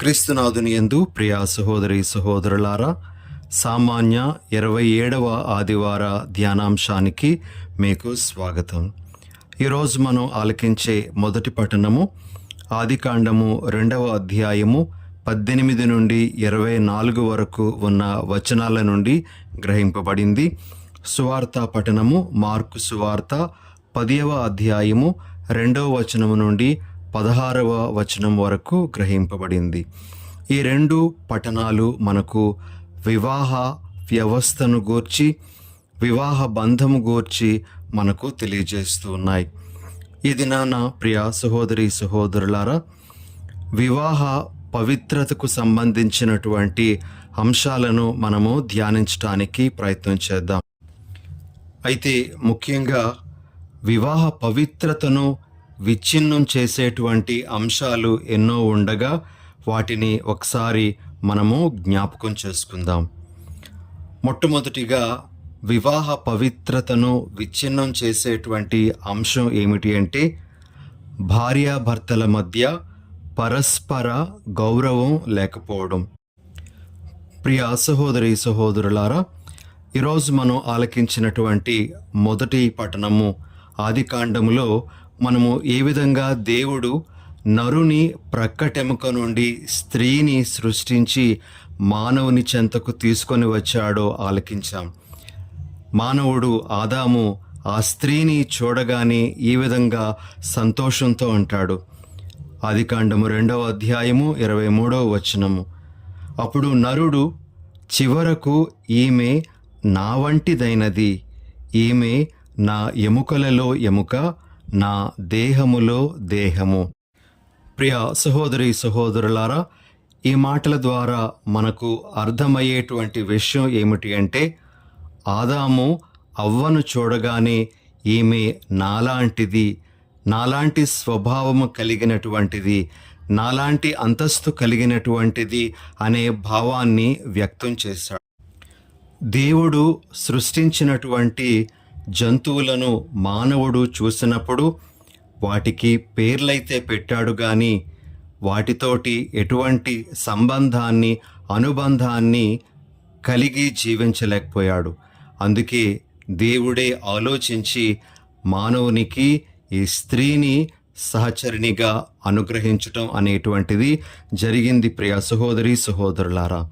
క్రీస్తునాథుని యందు ప్రియ సహోదరి సహోదరులారా సామాన్య ఇరవై ఏడవ ఆదివార ధ్యానాంశానికి మీకు స్వాగతం. ఈరోజు మనం ఆలకించే మొదటి పఠనము ఆదికాండము రెండవ అధ్యాయము పద్దెనిమిది నుండి ఇరవై నాలుగు వరకు ఉన్న వచనాల నుండి గ్రహింపబడింది. సువార్త పఠనము మార్కు సువార్త పదియవ అధ్యాయము రెండవ వచనము నుండి పదహారవ వచనం వరకు గ్రహింపబడింది. ఈ రెండు పఠనాలు మనకు వివాహ వ్యవస్థను గూర్చి వివాహ బంధము గూర్చి మనకు తెలియజేస్తూ ఉన్నాయి. ఈ దినాన ప్రియ సహోదరి సహోదరులారా వివాహ పవిత్రతకు సంబంధించినటువంటి అంశాలను మనము ధ్యానించడానికి ప్రయత్నం చేద్దాం. అయితే ముఖ్యంగా వివాహ పవిత్రతను విచ్ఛిన్నం చేసేటువంటి అంశాలు ఎన్నో ఉండగా వాటిని ఒకసారి మనము జ్ఞాపకం చేసుకుందాం. మొట్టమొదటిగా వివాహ పవిత్రతను విచ్ఛిన్నం చేసేటువంటి అంశం ఏమిటి అంటే భార్యాభర్తల మధ్య పరస్పర గౌరవం లేకపోవడం. ప్రియ సహోదరి సహోదరులారా ఈరోజు మనం ఆలకించినటువంటి మొదటి పట్టణము ఆదికాండములో మనము ఏ విధంగా దేవుడు నరుని ప్రక్కటెముక నుండి స్త్రీని సృష్టించి మానవుని చెంతకు తీసుకొని వచ్చాడో ఆలకించాం. మానవుడు ఆదాము ఆ స్త్రీని చూడగానే ఈ విధంగా సంతోషంతో అంటాడు ఆదికాండము రెండవ అధ్యాయము ఇరవై మూడవ వచనము. అప్పుడు నరుడు చివరకు ఈమె నా వంటిదైనది. ఈమె నా ఎముకలలో ఎముక నా దేహములో దేహము. ప్రియ సహోదరి సహోదరులారా ఈ మాటల ద్వారా మనకు అర్థమయ్యేటువంటి విషయం ఏమిటి అంటే ఆదాము అవ్వను చూడగానే ఈమె నాలాంటిది నాలాంటి స్వభావము కలిగినటువంటిది నాలాంటి అంతస్తు కలిగినటువంటిది అనే భావాన్ని వ్యక్తం చేశాడు. దేవుడు సృష్టించినటువంటి జంతువులను మానవుడు చూసినప్పుడు వాటికి పేర్లైతే పెట్టాడు కానీ వాటితోటి ఎటువంటి సంబంధాన్ని అనుబంధాన్ని కలిగి జీవించలేకపోయాడు. అందుకే దేవుడే ఆలోచించి మానవునికి ఈ స్త్రీని సహచరినిగా అనుగ్రహించటం అనేటువంటిది జరిగింది ప్రియ సహోదరి సహోదరులారా.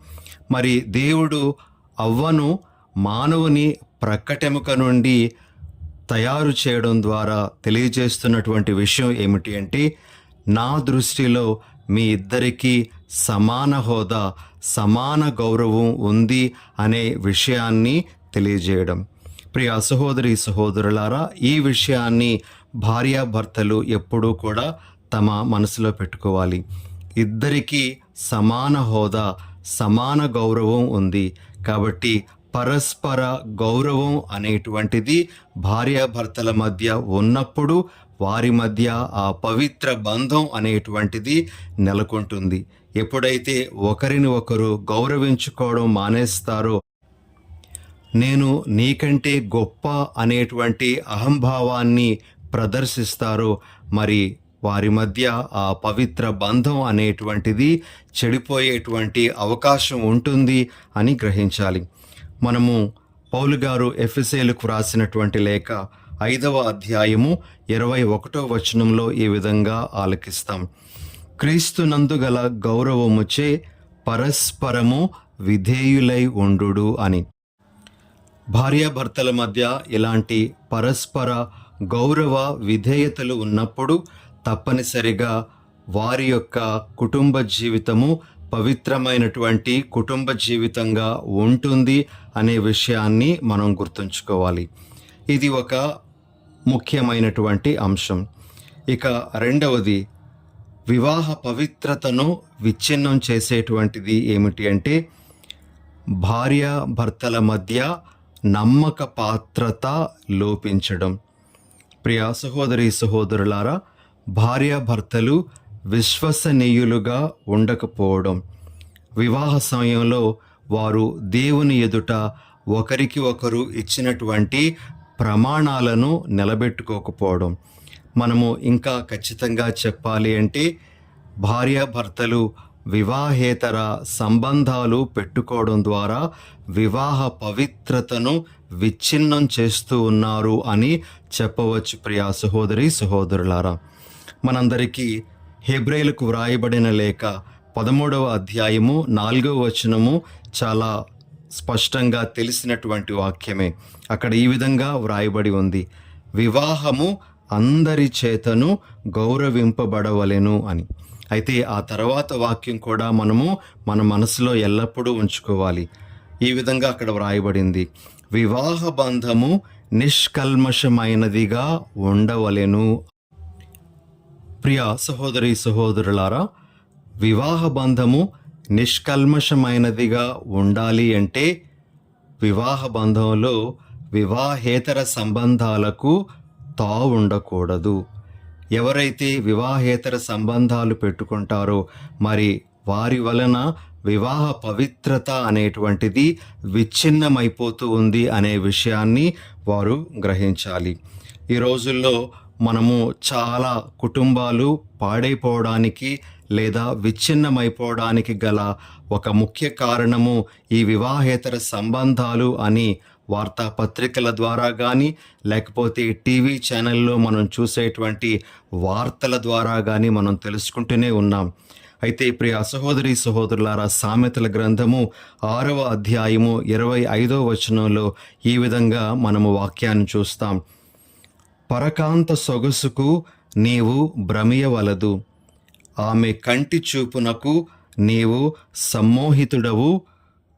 మరి దేవుడు అవ్వను మానవుని ప్రక్కటెముక నుండి తయారు చేయడం ద్వారా తెలియజేస్తున్నటువంటి విషయం ఏమిటి అంటే నా దృష్టిలో మీ ఇద్దరికీ సమాన హోదా సమాన గౌరవం ఉంది అనే విషయాన్ని తెలియజేయడం. ప్రియ సహోదరి సహోదరులారా ఈ విషయాన్ని భార్యాభర్తలు ఎప్పుడూ కూడా తమ మనసులో పెట్టుకోవాలి. ఇద్దరికీ సమాన హోదా సమాన గౌరవం ఉంది. కాబట్టి పరస్పర గౌరవం అనేటువంటిది భార్యాభర్తల మధ్య ఉన్నప్పుడు వారి మధ్య ఆ పవిత్ర బంధం అనేటువంటిది నెలకొంటుంది. ఎప్పుడైతే ఒకరిని ఒకరు గౌరవించుకోవడం మానేస్తారో నేను నీకంటే గొప్ప అనేటువంటి అహంభావాన్ని ప్రదర్శిస్తారో మరి వారి మధ్య ఆ పవిత్ర బంధం అనేటువంటిది చెడిపోయేటువంటి అవకాశం ఉంటుంది అని గ్రహించాలి. మనము పౌలు గారు ఎఫ్ఎస్ఏలకు వ్రాసినటువంటి లేఖ ఐదవ అధ్యాయము ఇరవై ఒకటో వచనంలో ఈ విధంగా ఆలకిస్తాం. క్రీస్తునందు గల గౌరవముచే పరస్పరము విధేయులై ఉండు అని. భార్యాభర్తల మధ్య ఇలాంటి పరస్పర గౌరవ విధేయతలు ఉన్నప్పుడు తప్పనిసరిగా వారి యొక్క కుటుంబ జీవితము పవిత్రమైనటువంటి కుటుంబ జీవితంగా ఉంటుంది అనే విషయాన్ని మనం గుర్తుంచుకోవాలి. ఇది ఒక ముఖ్యమైనటువంటి అంశం. ఇక రెండవది వివాహ పవిత్రతను విచ్ఛిన్నం చేసేటువంటిది ఏమిటి అంటే భార్య భర్తల మధ్య నమ్మక పాత్రత లోపించడం. ప్రియ సహోదరి సహోదరులారా భార్యాభర్తలు విశ్వసనీయులుగా ఉండకపోవడం. వివాహ సమయంలో వారు దేవుని ఎదుట ఒకరికి ఒకరు ఇచ్చినటువంటి ప్రమాణాలను నిలబెట్టుకోకపోవడం. మనము ఇంకా ఖచ్చితంగా చెప్పాలి అంటే భార్యాభర్తలు వివాహేతర సంబంధాలు పెట్టుకోవడం ద్వారా వివాహ పవిత్రతను విచ్ఛిన్నం చేస్తూ ఉన్నారు అని చెప్పవచ్చు ప్రియా సహోదరి సహోదరులారా. మనందరికీ హెబ్రేలకు వ్రాయబడిన లేఖ పదమూడవ అధ్యాయము నాలుగవ వచనము చాలా స్పష్టంగా తెలిసినటువంటి వాక్యమే. అక్కడ ఈ విధంగా వ్రాయబడి ఉంది. వివాహము అందరి చేతను గౌరవింపబడవలెను అని. అయితే ఆ తర్వాత వాక్యం కూడా మనము మన మనసులో ఎల్లప్పుడూ ఉంచుకోవాలి. ఈ విధంగా అక్కడ వ్రాయబడింది. వివాహ బంధము నిష్కల్మషమైనదిగా ఉండవలెను ప్రియ సహోదరి సహోదరులారా వివాహ బంధము నిష్కల్మషమైనదిగా ఉండాలి అంటే వివాహ బంధంలో వివాహేతర సంబంధాలకు తా ఉండకూడదు ఎవరైతే వివాహేతర సంబంధాలు పెట్టుకుంటారో మరి వారి వలన వివాహ పవిత్రత అనేటువంటిది విచ్ఛిన్నమైపోతూ ఉంది అనే విషయాన్ని వారు గ్రహించాలి. ఈ రోజుల్లో మనము చాలా కుటుంబాలు పాడైపోవడానికి లేదా విచ్ఛిన్నమైపోవడానికి గల ఒక ముఖ్య కారణము ఈ వివాహేతర సంబంధాలు అని వార్తాపత్రికల ద్వారా కానీ లేకపోతే టీవీ ఛానల్లో మనం చూసేటువంటి వార్తల ద్వారా కానీ మనం తెలుసుకుంటూనే ఉన్నాం. అయితే ప్రియ సహోదరి సహోదరులారా సామెతల గ్రంథము ఆరవ అధ్యాయము ఇరవై ఐదో వచనంలో ఈ విధంగా మనము వాక్యాన్ని చూస్తాం. పరకాంత సొగసుకు నీవు భ్రమియవలదు. ఆమె కంటి చూపునకు నీవు సమ్మోహితుడవు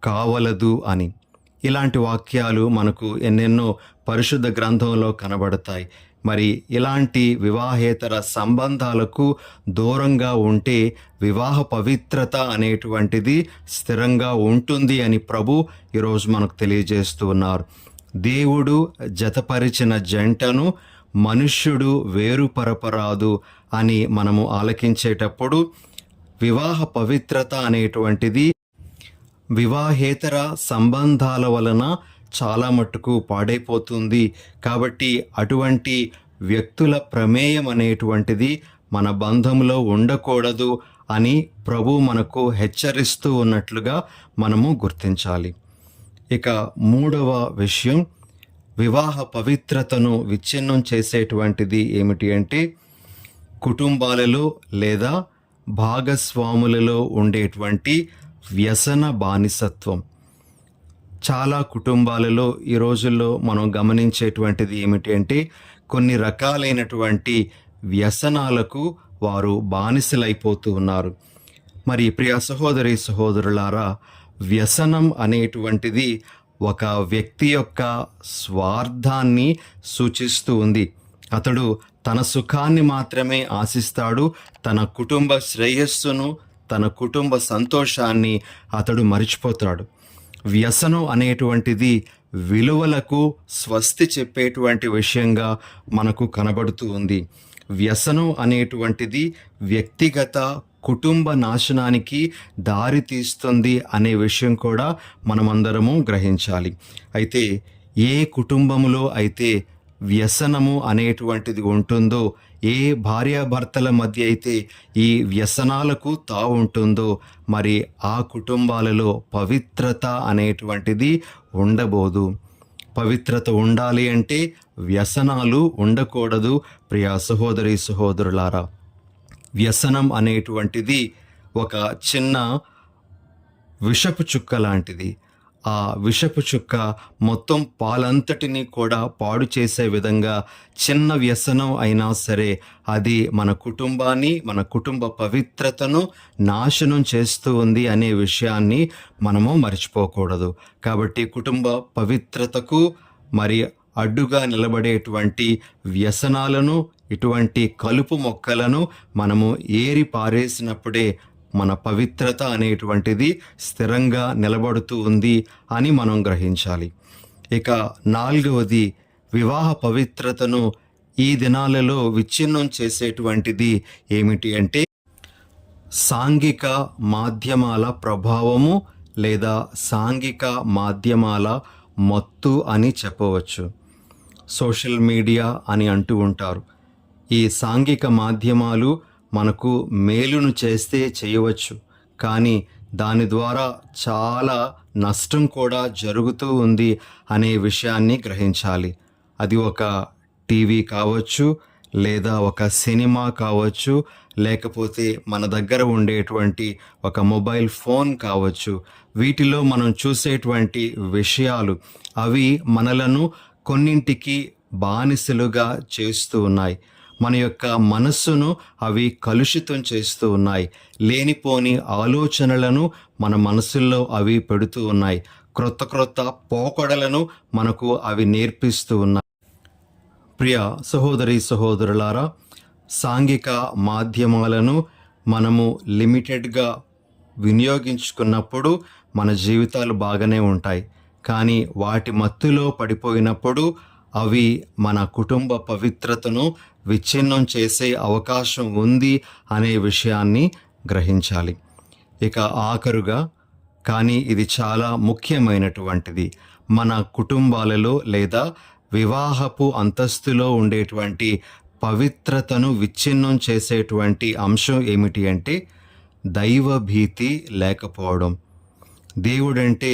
కావలదు అని. ఇలాంటి వాక్యాలు మనకు ఎన్నెన్నో పరిశుద్ధ గ్రంథంలో కనబడతాయి. మరి ఇలాంటి వివాహేతర సంబంధాలకు దూరంగా ఉంటే వివాహ పవిత్రత అనేటువంటిది స్థిరంగా ఉంటుంది అని ప్రభు ఈరోజు మనకు తెలియజేస్తూ ఉన్నారు. దేవుడు జతపరిచిన జంటను మనుష్యుడు వేరుపరపరాదు అని మనము ఆలకించేటప్పుడు వివాహ పవిత్రత అనేటువంటిది వివాహేతర సంబంధాల వలన చాలా మట్టుకు పాడైపోతుంది. కాబట్టి అటువంటి వ్యక్తుల ప్రమేయం అనేటువంటిది మన బంధంలో ఉండకూడదు అని ప్రభు మనకు హెచ్చరిస్తూ ఉన్నట్లుగా మనము గుర్తించాలి. ఇక మూడవ విషయం వివాహ పవిత్రతను విచ్ఛిన్నం చేసేటువంటిది ఏమిటి అంటే కుటుంబాలలో లేదా భాగస్వాములలో ఉండేటువంటి వ్యసన బానిసత్వం. చాలా కుటుంబాలలో ఈ రోజుల్లో మనం గమనించేటువంటిది ఏమిటి అంటే కొన్ని రకాలైనటువంటి వ్యసనాలకు వారు బానిసలైపోతూ ఉన్నారు. మరి ప్రియ సహోదరి సహోదరులారా వ్యసనం అనేటువంటిది ఒక వ్యక్తి యొక్క స్వార్థాన్ని సూచిస్తూ ఉంది. అతడు తన సుఖాన్ని మాత్రమే ఆశిస్తాడు తన కుటుంబ శ్రేయస్సును తన కుటుంబ సంతోషాన్ని అతడు మరిచిపోతాడు. వ్యసనం అనేటువంటిది విలువలకు స్వస్తి చెప్పేటువంటి విషయంగా మనకు కనబడుతూ ఉంది. వ్యసనం అనేటువంటిది వ్యక్తిగత కుటుంబ నాశనానికి దారి తీస్తుంది అనే విషయం కూడా మనమందరము గ్రహించాలి. అయితే ఏ కుటుంబములో అయితే వ్యసనము అనేటువంటిది ఉంటుందో ఏ భార్యాభర్తల మధ్య అయితే ఈ వ్యసనాలకు తావు ఉంటుందో మరి ఆ కుటుంబాలలో పవిత్రత అనేటువంటిది ఉండబోదు. పవిత్రత ఉండాలి అంటే వ్యసనాలు ఉండకూడదు. ప్రియా సహోదరి సహోదరులారా వ్యసనం అనేటువంటిది ఒక చిన్న విషపు చుక్క లాంటిది. ఆ విషపు చుక్క మొత్తం పాలంతటిని కూడా పాడు చేసే విధంగా చిన్న వ్యసనం అయినా సరే అది మన కుటుంబాన్ని మన కుటుంబ పవిత్రతను నాశనం చేస్తూ ఉంది అనే విషయాన్ని మనము మర్చిపోకూడదు. కాబట్టి కుటుంబ పవిత్రతకు మరి అడ్డుగా నిలబడేటువంటి వ్యసనాలను ఇటువంటి కలుపు మొక్కలను మనము ఏరి పారేసినప్పుడే మన పవిత్రత అనేటువంటిది స్థిరంగా నిలబడుతూ ఉంది అని మనం గ్రహించాలి. ఇక నాలుగవది వివాహ పవిత్రతను ఈ దినాలలో విచ్ఛిన్నం చేసేటువంటిది ఏమిటి అంటే సాంఘిక మాధ్యమాల ప్రభావము లేదా సాంఘిక మాధ్యమాల మత్తు అని చెప్పవచ్చు. సోషల్ మీడియా అని అంటూ ఉంటారు. ఈ సాంఘిక మాధ్యమాలు మనకు మేలును చేస్తే చేయవచ్చు. కానీ దాని ద్వారా చాలా నష్టం కూడా జరుగుతూ ఉంది అనే విషయాన్ని గ్రహించాలి. అది ఒక టీవీ కావచ్చు లేదా ఒక సినిమా కావచ్చు లేకపోతే మన దగ్గర ఉండేటువంటి ఒక మొబైల్ ఫోన్ కావచ్చు. వీటిలో మనం చూసేటువంటి విషయాలు అవి మనలను కొన్నింటికి బానిసలుగా చేస్తూ ఉన్నాయి. మన యొక్క మనస్సును అవి కలుషితం చేస్తూ ఉన్నాయి. లేనిపోని ఆలోచనలను మన మనసుల్లో అవి పెడుతూ ఉన్నాయి. క్రొత్త క్రొత్త పోకడలను మనకు అవి నేర్పిస్తూ ఉన్నాయి. ప్రియ సహోదరి సహోదరులారా సాంఘిక మాధ్యమాలను మనము లిమిటెడ్గా వినియోగించుకున్నప్పుడు మన జీవితాలు బాగానే ఉంటాయి. కానీ వాటి మత్తులో పడిపోయినప్పుడు అవి మన కుటుంబ పవిత్రతను విచ్ఛిన్నం చేసే అవకాశం ఉంది అనే విషయాన్ని గ్రహించాలి. ఇక ఆఖరుగా కానీ ఇది చాలా ముఖ్యమైనటువంటిది. మన కుటుంబాలలో లేదా వివాహపు అంతస్తులో ఉండేటువంటి పవిత్రతను విచ్ఛిన్నం చేసేటువంటి అంశం ఏమిటి అంటే దైవభీతి లేకపోవడం. దేవుడంటే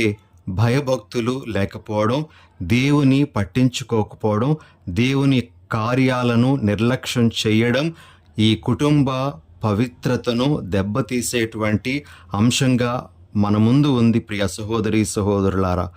భయభక్తులు లేకపోవడం దేవుని పట్టించుకోకపోవడం దేవుని కార్యాలను నిర్లక్ష్యం చేయడం ఈ కుటుంబ పవిత్రతను దెబ్బతీసేటువంటి అంశంగా మన ముందు ఉంది ప్రియ సహోదరి సహోదరులారా.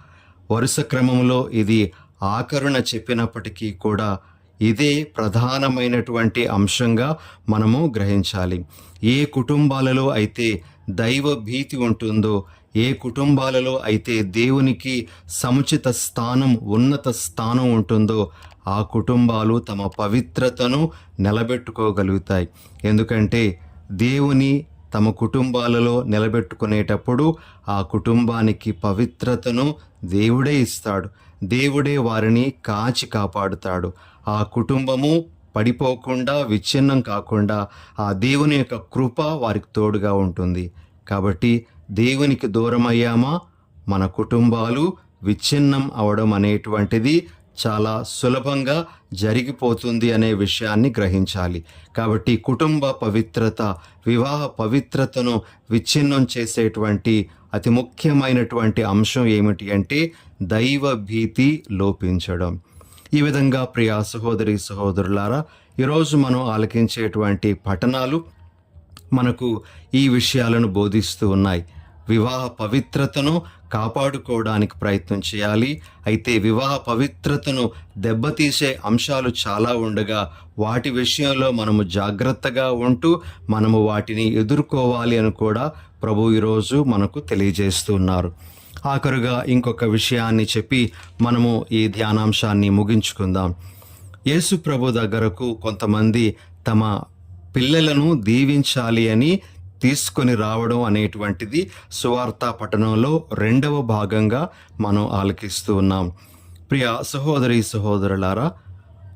వరుస క్రమంలో ఇది ఆకరుణ చెప్పినప్పటికీ కూడా ఇదే ప్రధానమైనటువంటి అంశంగా మనము గ్రహించాలి. ఏ కుటుంబాలలో అయితే దైవ భీతి ఉంటుందో ఏ కుటుంబాలలో అయితే దేవునికి సముచిత స్థానం ఉన్నత స్థానం ఉంటుందో ఆ కుటుంబాలు తమ పవిత్రతను నిలబెట్టుకోగలుగుతాయి. ఎందుకంటే దేవుని తమ కుటుంబాలలో నిలబెట్టుకునేటప్పుడు ఆ కుటుంబానికి పవిత్రతను దేవుడే ఇస్తాడు. దేవుడే వారిని కాచి కాపాడుతాడు. ఆ కుటుంబము పడిపోకుండా విచ్ఛిన్నం కాకుండా ఆ దేవుని యొక్క కృప వారికి తోడుగా ఉంటుంది. కాబట్టి దేవునికి దూరమయ్యామా? మన కుటుంబాలు విచ్ఛిన్నం అవడం అనేటువంటిది చాలా సులభంగా జరిగిపోతుంది అనే విషయాన్ని గ్రహించాలి. కాబట్టి కుటుంబ పవిత్రత వివాహ పవిత్రతను విచ్ఛిన్నం చేసేటువంటి అతి ముఖ్యమైనటువంటి అంశం ఏమిటి అంటే దైవ భీతి లోపించడం. ఈ విధంగా ప్రియా సహోదరి సహోదరులారా ఈరోజు మనం ఆలకించేటువంటి పఠనాలు మనకు ఈ విషయాలను బోధిస్తూ ఉన్నాయి. వివాహ పవిత్రతను కాపాడుకోవడానికి ప్రయత్నం చేయాలి. అయితే వివాహ పవిత్రతను దెబ్బతీసే అంశాలు చాలా ఉండగా వాటి విషయంలో మనము జాగ్రత్తగా ఉంటూ మనము వాటిని ఎదుర్కోవాలి అని కూడా ప్రభు ఈరోజు మనకు తెలియజేస్తున్నారు. ఆఖరుగా ఇంకొక విషయాన్ని చెప్పి మనము ఈ ధ్యానాంశాన్ని ముగించుకుందాం. యేసు ప్రభు దగ్గరకు కొంతమంది తమ పిల్లలను దీవించాలి అని తీసుకొని రావడం అనేటువంటిది సువార్త పట్టణంలో రెండవ భాగంగా మనం ఆలకిస్తూ ఉన్నాం. ప్రియ సహోదరి సహోదరులారా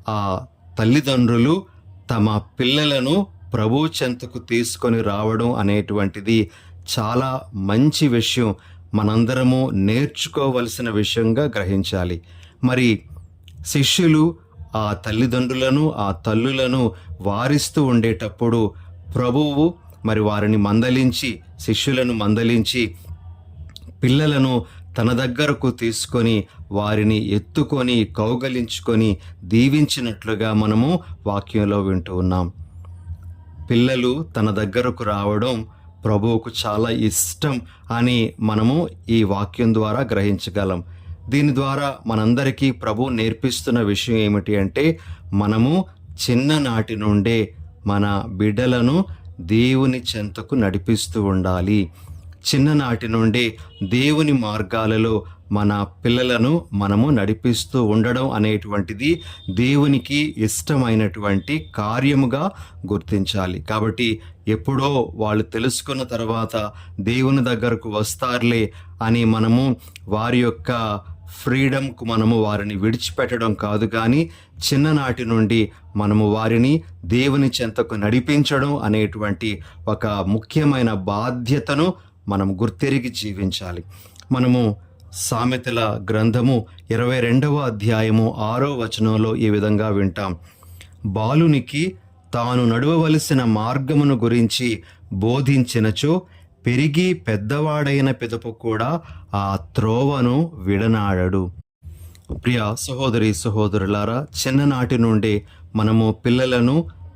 ఆ తల్లిదండ్రులు తమ పిల్లలను ప్రభు చెంతకు తీసుకొని రావడం అనేటువంటిది చాలా మంచి విషయం. మనందరము నేర్చుకోవలసిన విషయంగా గ్రహించాలి. మరి శిష్యులు ఆ తల్లిదండ్రులను ఆ తల్లులను వారిస్తూ ఉండేటప్పుడు ప్రభువు మరి వారిని మందలించి శిష్యులను మందలించి పిల్లలను తన దగ్గరకు తీసుకొని వారిని ఎత్తుకొని కౌగలించుకొని దీవించినట్లుగా మనము వాక్యంలో వింటూ ఉన్నాం. పిల్లలు తన దగ్గరకు రావడం ప్రభువుకు చాలా ఇష్టం అని మనము ఈ వాక్యం ద్వారా గ్రహించగలం. దీని ద్వారా మనందరికీ ప్రభు నేర్పిస్తున్న విషయం ఏమిటి అంటే మనము చిన్ననాటి నుండే మన బిడ్డలను దేవుని చెంతకు నడిపిస్తూ ఉండాలి. చిన్ననాటి నుండి దేవుని మార్గాలలో మన పిల్లలను మనము నడిపిస్తూ ఉండడం అనేటువంటిది దేవునికి ఇష్టమైనటువంటి కార్యముగా గుర్తించాలి. కాబట్టి ఎప్పుడో వాళ్ళు తెలుసుకున్న తర్వాత దేవుని దగ్గరకు వస్తారులే అని మనము వారి యొక్క ఫ్రీడమ్కు మనము వారిని విడిచిపెట్టడం కాదు కానీ చిన్ననాటి నుండి మనము వారిని దేవుని చెంతకు నడిపించడం అనేటువంటి ఒక ముఖ్యమైన బాధ్యతను మనం గుర్తెరిగి జీవించాలి. మనము సామెతల గ్రంథము ఇరవై రెండవ అధ్యాయము ఆరో వచనంలో ఈ విధంగా వింటాం. బాలునికి తాను నడవవలసిన మార్గమును గురించి బోధించినచో పెరిగి పెద్దవాడైన పిదపు కూడా ఆ త్రోవను విడనాడడు. ప్రియ సహోదరి సహోదరులారా చిన్ననాటి నుండి మనము పిల్లలను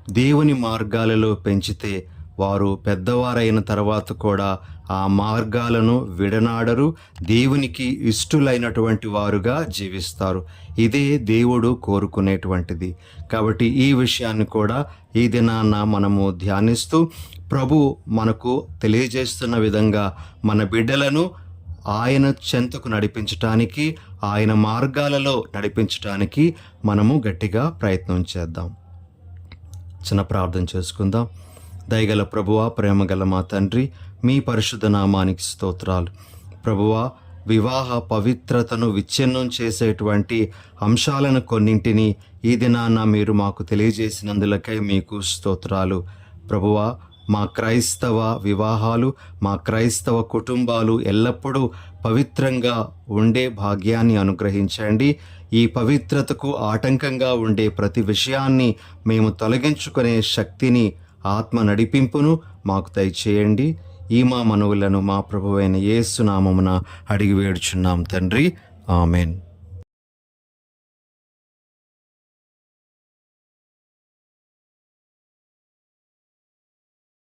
దేవుని మార్గాలలో పెంచితే వారు పెద్దవారైన తర్వాత కూడా ఆ మార్గాలను విడనాడరు దేవునికి ఇష్టులైనటువంటి వారుగా జీవిస్తారు. ఇదే దేవుడు కోరుకునేటువంటిది. కాబట్టి ఈ విషయాన్ని కూడా ఈ దినాన మనము ధ్యానిస్తూ ప్రభు మనకు తెలియజేస్తున్న విధంగా మన బిడ్డలను ఆయన చెంతకు నడిపించటానికి ఆయన మార్గాలలో నడిపించటానికి మనము గట్టిగా ప్రయత్నం చేద్దాం. చిన్న ప్రార్థన చేసుకుందాం. దయగల ప్రభువా ప్రేమగల మా తండ్రి మీ పరిశుద్ధ నామానికి స్తోత్రాలు. ప్రభువా వివాహ పవిత్రతను విచ్ఛిన్నం చేసేటువంటి అంశాలను కొన్నింటిని ఈ దినాన మీరు మాకు తెలియజేసినందులకై మీకు స్తోత్రాలు. ప్రభువా మా క్రైస్తవ వివాహాలు మా క్రైస్తవ కుటుంబాలు ఎల్లప్పుడూ పవిత్రంగా ఉండే భాగ్యాన్ని అనుగ్రహించండి. ఈ పవిత్రతకు ఆటంకంగా ఉండే ప్రతి విషయాన్ని మేము తొలగించుకునే శక్తిని ఆత్మ నడిపింపును మాకు దయచేయండి. ఈ మా మనవులను మా ప్రభువైన యేసునామమున అడిగి వేడుచున్నాం తండ్రి. ఆమెన్.